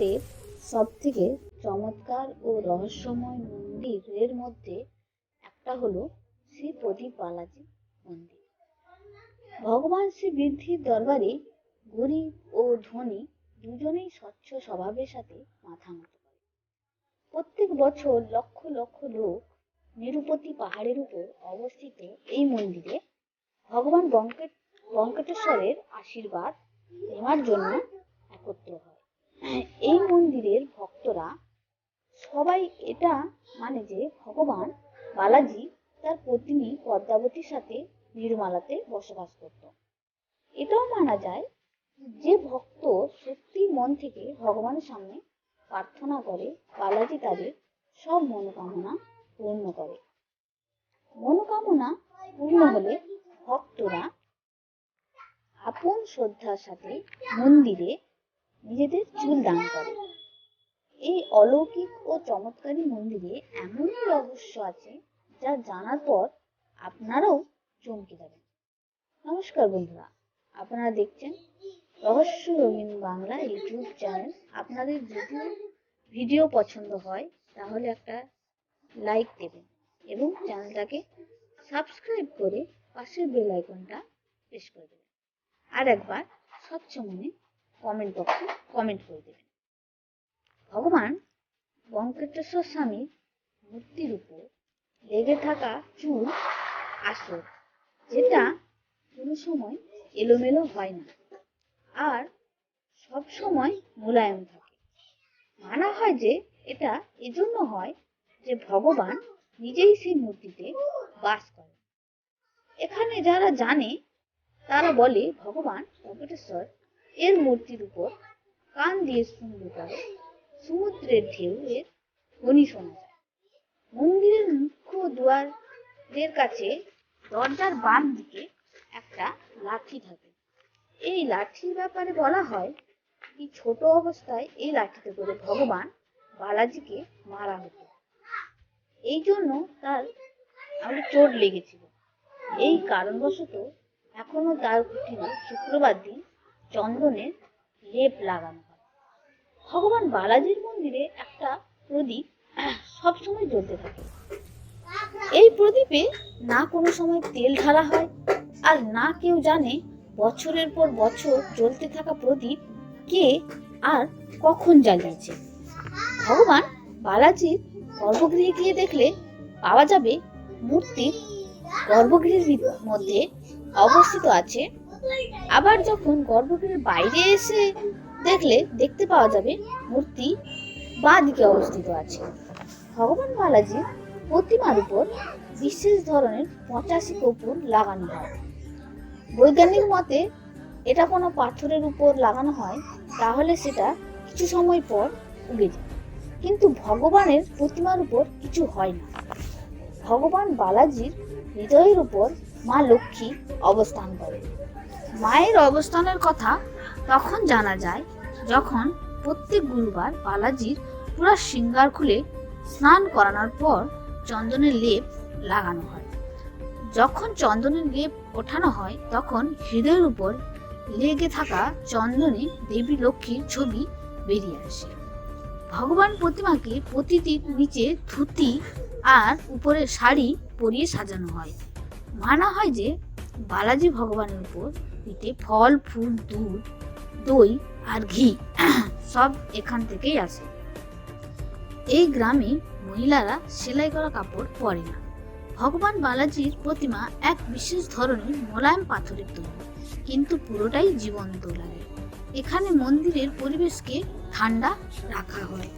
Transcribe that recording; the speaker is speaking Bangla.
ভারতের সবথেকে চমৎকার ও রহস্যময় মন্দিরের মধ্যে একটা হলো শ্রী প্রদীপ বালাজি মন্দির। ভগবান শ্রী বৃদ্ধির দরবারে গরিব ও ধনী দুজনেই স্বচ্ছ স্বভাবের সাথে মাথা করে। প্রত্যেক বছর লক্ষ লক্ষ লোক নিরুপতি পাহাড়ের উপর অবস্থিত এই মন্দিরে ভগবান বঙ্কেট, বঙ্কেটেশ্বরের আশীর্বাদ নেওয়ার জন্য একত্র হয়। এই মন্দিরের ভক্তরা সবাই এটা মানে যে ভগবান বালাজি তার পত্নী পদ্মাবতীর সাথে নির্মালাতে বসবাস করত। এটাও মানা যায় যে ভক্ত সত্যি মন থেকে ভগবানের সামনে প্রার্থনা করে, বালাজি তাদের সব মনোকামনা পূর্ণ করে। মনোকামনা পূর্ণ হলে ভক্তরা আপন শ্রদ্ধার সাথে মন্দিরে নিজেদের চুল দান করে। এই অলৌকিক ও চমৎকারী মন্দিরে এমনই রহস্য আছে যা জানার পর আপনারাও চমকে যাবেন। নমস্কার বন্ধুরা, আপনারা দেখছেন রহস্য রঙিন বাংলা ইউটিউব চ্যানেল। আপনাদের যদি ভিডিও পছন্দ হয়, তাহলে একটা লাইক দেবেন এবং চ্যানেলটাকে সাবস্ক্রাইব করে পাশের বেল আইকনটা প্রেস করে দেবেন। আর একবার স্বচ্ছ মনে কমেন্ট বক্সে কমেন্ট করে দেবেন। ভগবান বঙ্কেটেশ্বর স্বামীর মূর্তির উপর লেগে থাকা চুল আসল, যেটা কোনো সময় এলোমেলো হয় না আর সব সময় মোলায়েম থাকে। মানা হয় যে এটা এজন্য হয় যে ভগবান নিজেই সেই মূর্তিতে বাস করে এখানে যারা জানে, তারা বলে ভগবান ভেঙ্কটেশ্বর এর মূর্তির উপর কান দিয়ে শুনলে পরে সমুদ্রের ঢেউ এর ধ্বনি শোনা যায়। মন্দিরের মুখ্য দুয়ারের কাছে দরজার বাম দিকে একটা লাঠি থাকে। এই লাঠির ব্যাপারে বলা হয় কি ছোট অবস্থায় এই লাঠিতে করে ভগবান বালাজিকে মারা হতো। এই জন্য তার আমাদের চোট লেগেছিল। এই কারণবশত এখনও তার কুঠিরে শুক্রবার দিন চন্দনের লেপ লাগানো হয়। ভগবান বালাজির মন্দিরে একটা প্রদীপ সবসময় জ্বলতে থাকে। এই প্রদীপে না কোনো সময় তেল ঢালা হয় আর না কেউ জানে বছরের পর বছর জ্বলতে থাকা প্রদীপ কে আর কখন জ্বালিয়েছে। ভগবান বালাজির গর্ভগৃহে গিয়ে দেখলে পাওয়া যাবে মূর্তির গর্ভগৃহের মধ্যে অবস্থিত আছে আবার যখন গর্ভগৃহের বাইরে এসে দেখলে, দেখতে পাওয়া যাবে মূর্তি বাঁ দিকে অবস্থিত আছে। ভগবান বালাজির প্রতিমার উপর বিশেষ ধরনের পঁচাশি কপুর লাগানো হয়। বৈজ্ঞানিক মতে, এটা কোনো পাথরের উপর লাগানো হয়, তাহলে সেটা কিছু সময় পর উগে যায়। কিন্তু ভগবানের প্রতিমার উপর কিছু হয় না। ভগবান বালাজির হৃদয়ের উপর মা লক্ষ্মী অবস্থান করে। মায়ের অবস্থানের কথা তখন জানা যায় যখন প্রত্যেক গুরুবার বালাজির পুরা সিঙ্গার খুলে স্নান করানোর পর চন্দনের লেপ লাগানো হয়। যখন চন্দনের লেপ ওঠানো হয় তখন হৃদয়ের উপর লেগে থাকা চন্দনে দেবী লক্ষ্মীর ছবি বেরিয়ে আসে। ভগবান প্রতিমাকে প্রতিদিন নিচে ধুতি আর উপরে শাড়ি পরিয়ে সাজানো হয়। মানা হয় যে বালাজি ভগবানের উপর পিঠে ফল, ফুল, দুধ, দই আর ঘি সব এখান থেকেই আসে। এই গ্রামে মহিলারা সেলাই করা কাপড় পরে না। ভগবান বালাজির প্রতিমা এক বিশেষ ধরনের মোলায়েম পাথরের তৈরি, কিন্তু পুরোটাই জীবন্ত লাগে। এখানে মন্দিরের পরিবেশকে ঠান্ডা রাখা হয়।